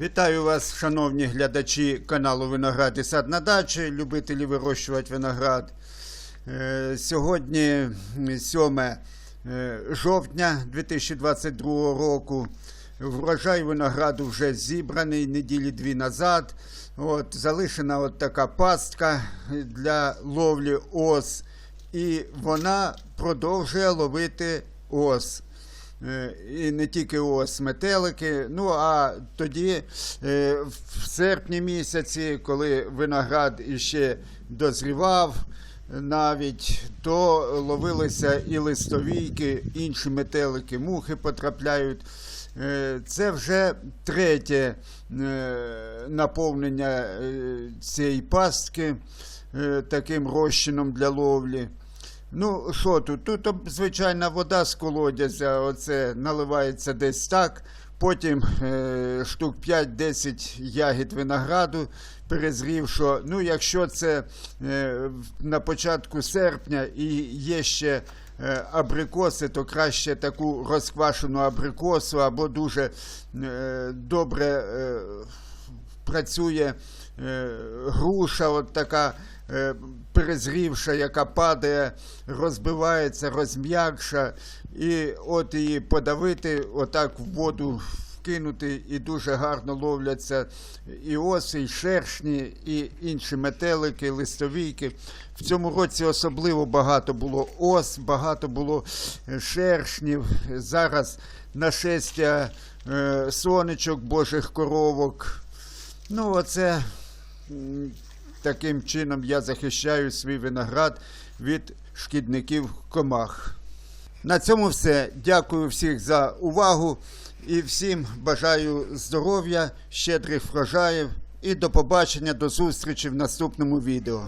Вітаю вас, шановні глядачі каналу Виноград і сад на дачі, любителі вирощувати виноград. Е, Сьогодні 7 е, жовтня 2022 року. Врожай винограду вже зібраний неділі дві назад. От, залишена от така пастка для ловлі ос, і вона продовжує ловити ос. Е, І не тільки ось метелики. Ну а тоді, е, в серпні місяці, коли виноград іще дозрівав, навіть то ловилися і листовійки, інші метелики, мухи потрапляють. Е, Це вже третє наповнення цієї пастки таким розчином для ловлі. Ну, що тут? Тут звичайна вода з колодязя, оце наливається десь так. Потім е, штук 5-10 ягід винограду перезрів, ну, якщо це е, на початку серпня і є ще е, абрикоси, то краще таку розквашену абрикосу або дуже е, добре е, працює е, груша, от така перезрівша, яка падає, розбивається, розм'якша, і от її подавити, отак в воду вкинути, і дуже гарно ловляться і оси, і шершні, і інші метелики, листовійки. В цьому році особливо багато було ос, багато було е, шершнів. Зараз нашестя е, сонечок, божих коровок. Ну, оце таким чином я захищаю свій виноград від шкідників комах. На цьому все. Дякую всіх за увагу і всім бажаю здоров'я, щедрих врожаїв і до побачення, до зустрічі в наступному відео.